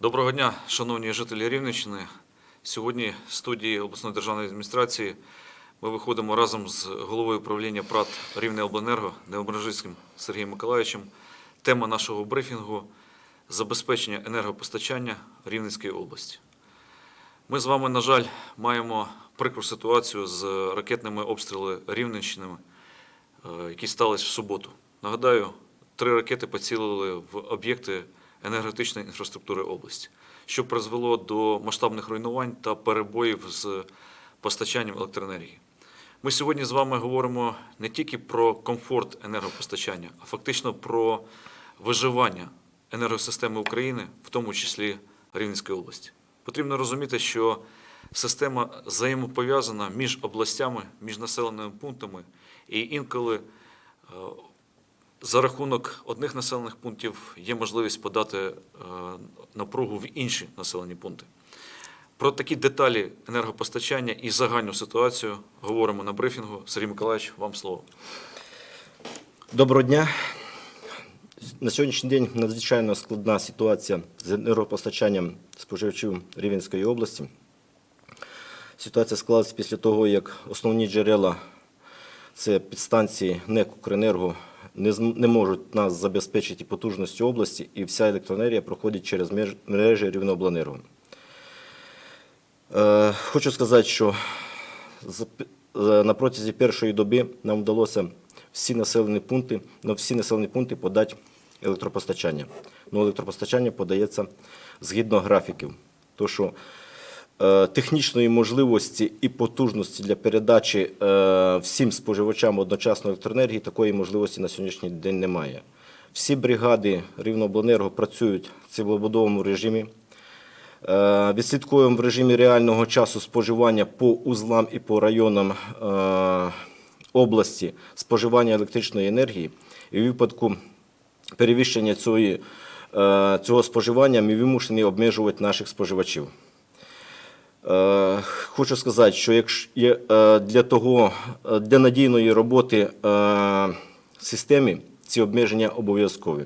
Доброго дня, шановні жителі Рівненщини. Сьогодні в студії обласної державної адміністрації ми виходимо разом з головою управління ПРАТ Рівнеобленерго Неображицьким Сергієм Миколаївичем. Тема нашого брифінгу забезпечення енергопостачання Рівненської області. Ми з вами, на жаль, маємо прикру ситуацію з ракетними обстрілами Рівненщини, е, які сталися в суботу. Нагадаю, три ракети поцілили в об'єкти енергетичної інфраструктури області, що призвело до масштабних руйнувань та перебоїв з постачанням електроенергії. Ми сьогодні з вами говоримо не тільки про комфорт енергопостачання, а фактично про виживання енергосистеми України, в тому числі Рівненської області. Потрібно розуміти, що система взаємопов'язана між областями, між населеними пунктами, і інколи е, за рахунок одних населених пунктів є можливість подати е, напругу в інші населені пункти. Про такі деталі енергопостачання і загальну ситуацію говоримо на брифінгу. Сергій Миколаївич, вам слово. Доброго дня. На сьогоднішній день надзвичайно складна ситуація з енергопостачанням споживачів Рівненської області. Ситуація склалася після того, як основні джерела це підстанції НЕК «Укренерго» не, не можуть нас забезпечити потужністю області, і вся електроенергія проходить через мережі Рівнеобленерго. Е, Хочу сказати, що е, на протязі першої доби нам вдалося всі населені пункти, на всі населені пункти подати електропостачання. Ну, електропостачання подається згідно графіків. То, що технічної можливості і потужності для передачі е, всім споживачам одночасно електроенергії такої можливості на сьогоднішній день немає. Всі бригади Рівнобленерго працюють в цілобудовому режимі. Е, Відслідкуємо в режимі реального часу споживання по узлам і по районам е, області споживання електричної енергії. І в випадку перевищення е, цього споживання ми вимушені обмежувати наших споживачів. Е, Хочу сказати, що е, для того, е, для надійної роботи системи ці обмеження обов'язкові.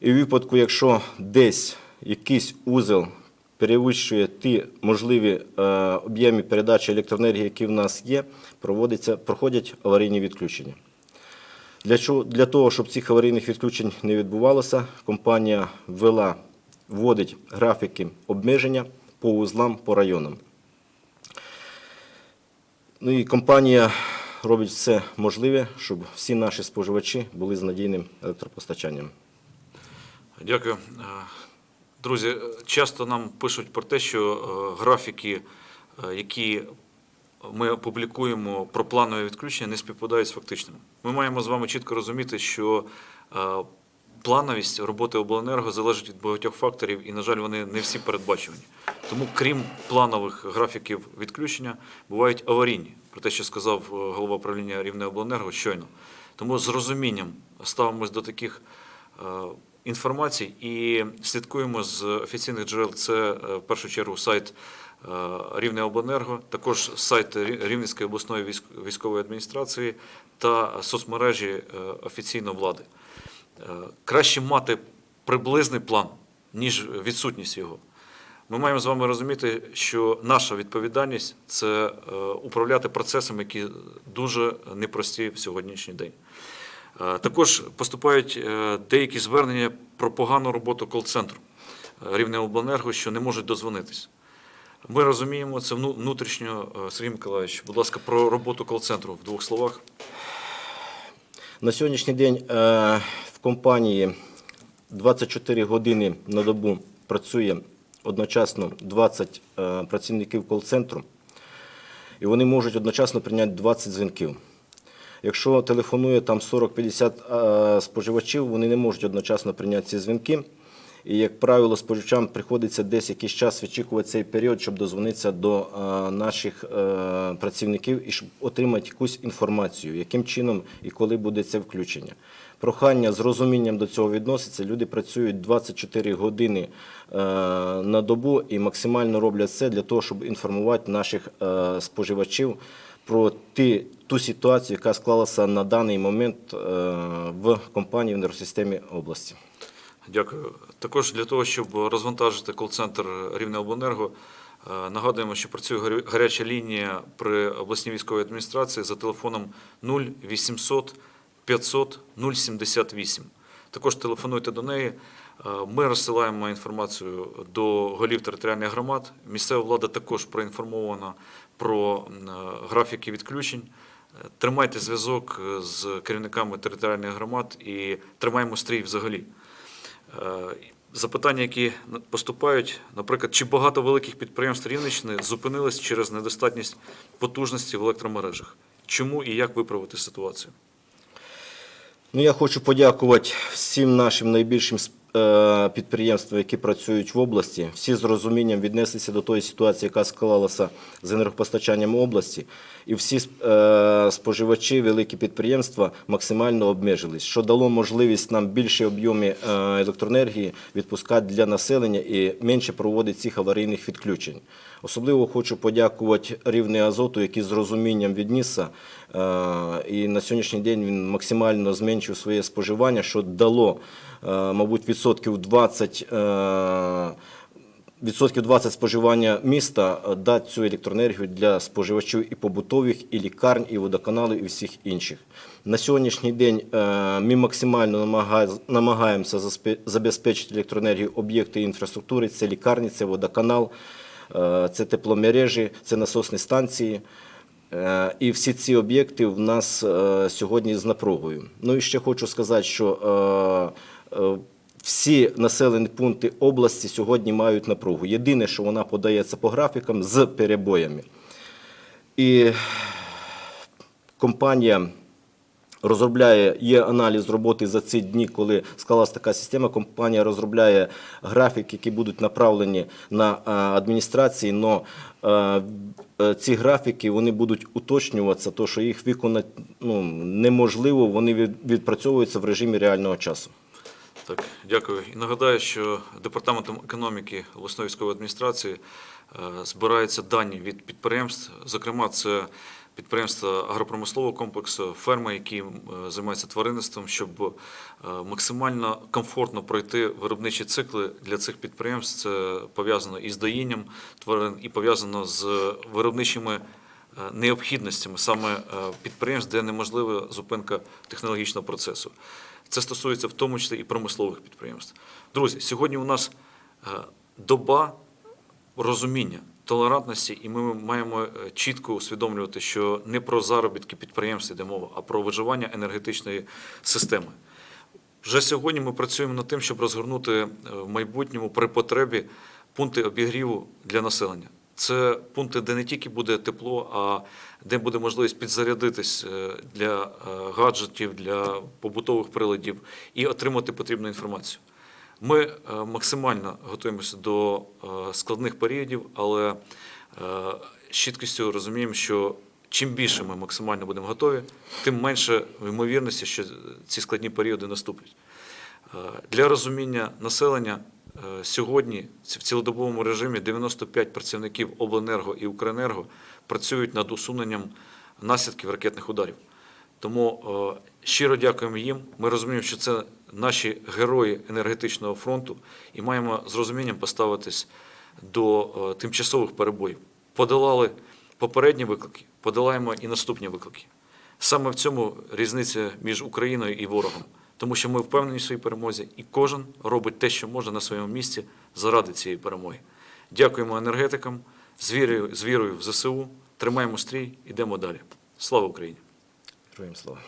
І в випадку, якщо десь якийсь узел перевищує ті можливі об'єми передачі електроенергії, які в нас є, проводиться, проходять аварійні відключення. Для, чого, для того, щоб цих аварійних відключень не відбувалося, компанія ввела, вводить графіки обмеження по узлам, по районам. Ну і компанія робить все можливе, щоб всі наші споживачі були з надійним електропостачанням. Дякую. Е, Друзі, е, часто нам пишуть про те, що е, графіки, які ми публікуємо про планове відключення, не співпадають з фактичними. Ми маємо з вами чітко розуміти, що плановість роботи обленерго залежить від багатьох факторів, і, на жаль, вони не всі передбачувані. Тому, крім планових графіків відключення, бувають аварійні, про те, що сказав е, голова управління Рівнеобленерго щойно. Тому з розумінням ставимось до таких е, інформацій і слідкуємо з офіційних джерел. Це е, в першу чергу сайт Рівнеобленерго, також сайт Рівненської обласної військової адміністрації та соцмережі офіційної влади. Е, Краще мати приблизний план, ніж відсутність його. Ми маємо з вами розуміти, що наша відповідальність це е, управляти процесами, які дуже непрості в сьогоднішній день. Е, Також поступають деякі звернення про погану роботу кол-центру Рівнеобленерго, що не можуть дозвонитись. Ми розуміємо це внутрішньо. Сергій Миколаївич, будь ласка, про роботу кол-центру в двох словах. На сьогоднішній день компанії 24 години на добу працює одночасно 20 е, працівників кол-центру, і вони можуть одночасно прийняти 20 дзвінків. Якщо телефонує там 40-50 е, споживачів, вони не можуть одночасно прийняти ці дзвінки. І, як правило, споживачам приходиться десь якийсь час відчікувати цей період, щоб дозвонитися до е, наших е, працівників і щоб отримати якусь інформацію, яким чином і коли буде це включення. Прохання з розумінням до цього відноситься. Люди працюють 24 години е, на добу і максимально роблять все для того, щоб інформувати наших споживачів про ті, ту ситуацію, яка склалася на даний момент в компанії в енергосистемі області. Дякую. Також для того, щоб розвантажити кол-центр Рівнеобленерго, е, нагадуємо, що працює гаря- гаряча лінія при обласній військовій адміністрації за телефоном 0800 500 078. Також телефонуйте до неї. Е, Ми розсилаємо інформацію до голів територіальних громад. Місцева влада також проінформована про е, графіки відключень. Тримайте зв'язок з керівниками територіальних громад і тримаємо стрій взагалі. Е, Запитання, які поступають, наприклад, чи багато великих підприємств Рівненщини зупинились через недостатність потужності в електромережах? Чому і як виправити ситуацію? Ну, я хочу подякувати всім нашим найбільшим е, підприємствам, які працюють в області. Всі з розумінням віднеслися до тої ситуації, яка склалася з енергопостачанням області. І всі е, споживачі, великі підприємства максимально обмежились, що дало можливість нам більші об'єми е, електроенергії відпускати для населення і менше проводити цих аварійних відключень. Особливо хочу подякувати Рівне Азоту, який з розумінням віднісся. е, І на сьогоднішній день він максимально зменшив своє споживання, що дало, е, мабуть, відсотків 20 е, відсотків 20 споживання міста дати цю електроенергію для споживачів і побутових, і лікарень, і водоканалів, і всіх інших. На сьогоднішній день ми максимально намагаємося забезпечити електроенергію об'єкти інфраструктури, це лікарні, це водоканал, це тепломережі, це насосні станції. Е, І всі ці об'єкти в нас е, сьогодні з напругою. Ну і ще хочу сказати, що е, е, всі населені пункти області сьогодні мають напругу. Єдине, що вона подається по графікам з перебоями. І компанія розробляє, є аналіз роботи за ці дні, коли склалась така система. Компанія розробляє графіки, які будуть направлені на адміністрації, але ці графіки вони будуть уточнюватися, то що їх виконати ну, неможливо, вони від- відпрацьовуються в режимі реального часу. Так, дякую. І нагадаю, що департаментом економіки обласної військової адміністрації е, збираються дані від підприємств. Зокрема, це підприємства агропромислового комплексу, ферми, які е, займаються тваринництвом, щоб е, максимально комфортно пройти виробничі цикли для цих підприємств. Це пов'язано із доїнням тварин і пов'язано з виробничими е, необхідностями саме підприємств, де неможлива зупинка технологічного процесу. Це стосується в тому числі і промислових підприємств. Друзі, сьогодні у нас доба розуміння, толерантності, і ми маємо е, чітко усвідомлювати, що не про заробітки підприємств йде мова, а про виживання енергетичної системи. Вже сьогодні ми працюємо над тим, щоб розгорнути е, в майбутньому при потребі пункти обігріву для населення. Це пункти, де не тільки буде тепло, а де буде можливість підзарядитись е, для гаджетів, для побутових приладів і отримати потрібну інформацію. Ми е, максимально готуємося до е, складних періодів, але е, з чіткістю розуміємо, що чим більше ми максимально будемо готові, тим менше ймовірності, що ці складні періоди наступлять. Для розуміння населення сьогодні в цілодобовому режимі 95 працівників обленерго і Укренерго працюють над усуненням наслідків ракетних ударів. Тому щиро дякуємо їм. Ми розуміємо, що це наші герої енергетичного фронту, і маємо з розумінням поставитись до е, тимчасових перебоїв. Подолали попередні виклики, подолаємо і наступні виклики. Саме в цьому різниця між Україною і ворогом, тому що ми впевнені в своїй перемозі, і кожен робить те, що може на своєму місці заради цієї перемоги. Дякуємо енергетикам, з вірою, з вірою в ЗСУ. Тримаємо стрій, ідемо далі. Слава Україні! Героям слава.